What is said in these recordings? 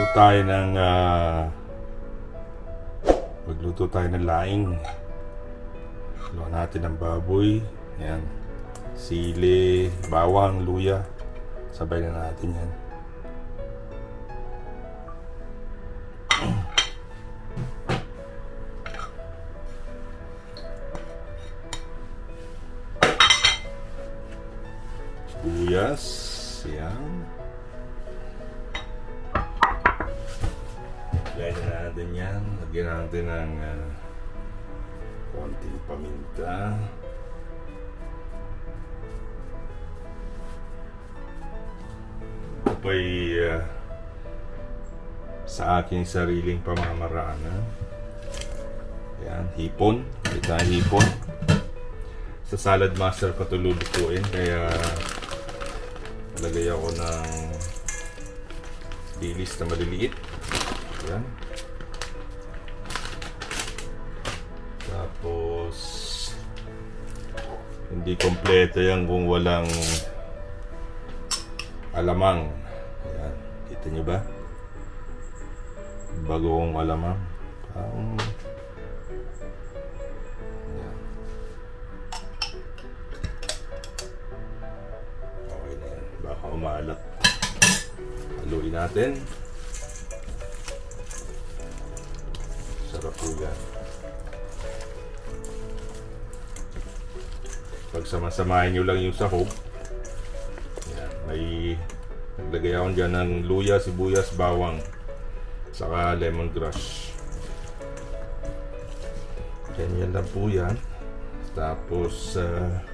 Magluto tayo ng ah, Magluto tayo ng laing. Luwa natin ng baboy. Yan. Sili, bawang, luya. Sabay na natin yan. Sibuyas. Yan. Lagyan na natin yan. Lagyan natin ng ah, konting paminta. Ito po'y ah, sa aking sariling pamamaraanan. Yan, hipon. Ito hipon. Sa salad master ko ito lulutuin. Kaya lagay ako ng dilis na maliliit. Yan. Tapos hindi kompleto yan kung walang alamang. Ayan. Kita nyo ba? Bagong alamang. Parang... Ayan. Baka umalat. Haluin natin. Sarap po yan. Pagsamasamahin nyo lang yung sahog. Yan, may naglagay ako dyan ng luya, sibuyas, bawang, saka lemongrass. Ganyan lang po yan. Tapos, ah,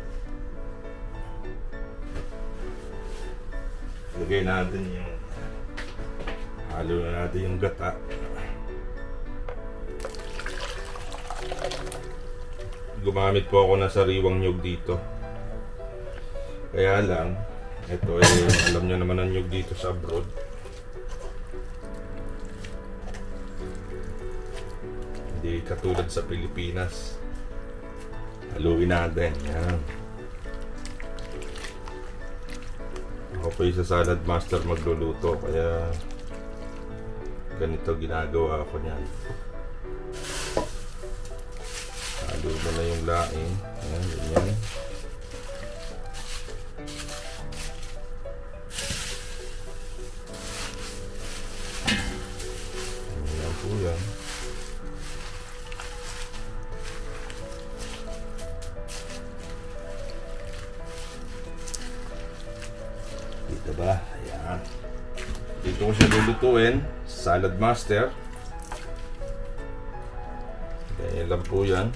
lagay natin yung halo na natin yung gata. Gumamit po ako ng sariwang nyug dito. Kaya lang, ito eh, alam nyo naman ang nyug dito sa abroad. Hindi katulad sa Pilipinas. Haluin natin. Yan. Ako po sa salad master magluluto. Kaya ganito ginagawa ko niyan. Mo na yung laing. Ayan, ganyan. Ayan po yan. Dito ba? Ayan. Dito ko siya lulutuin. Salad master. Ganyan lang po yan.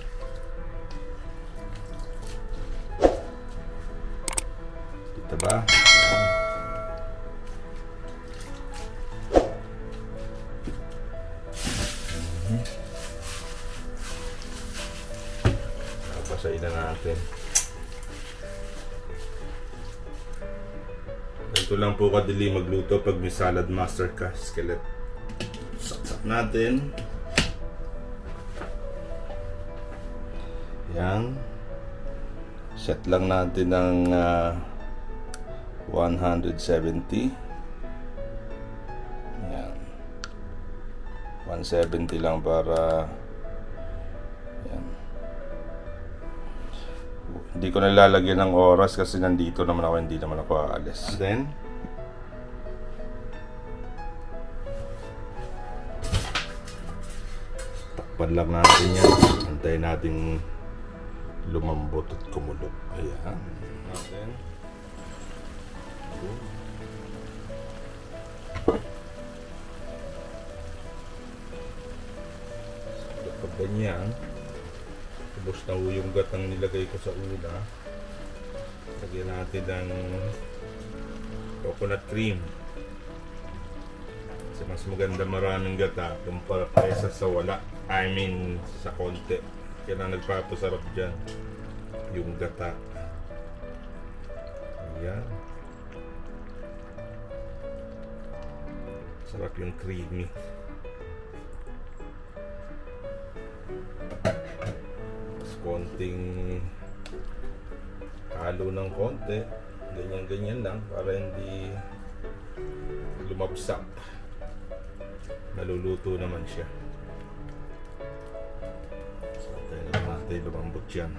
Dito ba? Ayan. Mhm. Papasain na natin. Ito lang po kadali magluto pag may salad master ka, skillet. Saksak natin. Yan. Set lang natin ng ah, 170. Yan. 170 lang para yan. Hindi ko nalalagyan ng oras kasi nandito naman ako, hindi naman ako aalis. Then, takpan lang natin yan. Antayin natin lumambot at kumulot. Ayan. Natin. Kapag ganyan, ubos na yung gatang nilagay ko sa una. Lagyan natin ng coconut cream. Kasi mas maganda maraming gata kumpara kaysa sa wala. I mean, sa konti. Kaya na nagpapasarap dyan. Yung gata. Ayan. Sarap yung creamy. Tapos konting halo ng konti. Ganyan-ganyan lang para hindi lumabsak. naluluto naman siya. So, tayo na natin lumambot yan.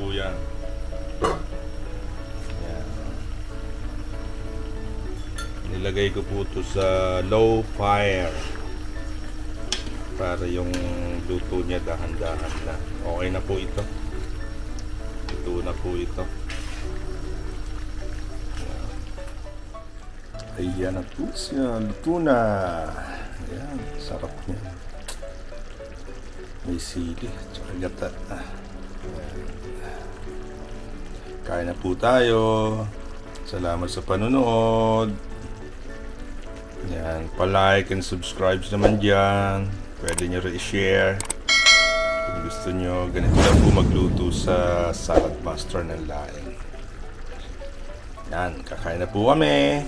Po yan. Yan. Nilagay ko po ito sa low fire para yung luto niya dahan-dahan na. Okay na po ito. Luto na po ito. Ayan na po siya. Luto na. Ayan, sarap niya. May sili. Tsaka gata. Ayan. Kain na po tayo. Salamat sa panonood. Yan, pa-like and subscribe naman dyan. Pwede nyo rin i-share. Kung gusto nyo, ganito lang po magluto sa Salad Master ng Laing. Yan, kakain na po kami.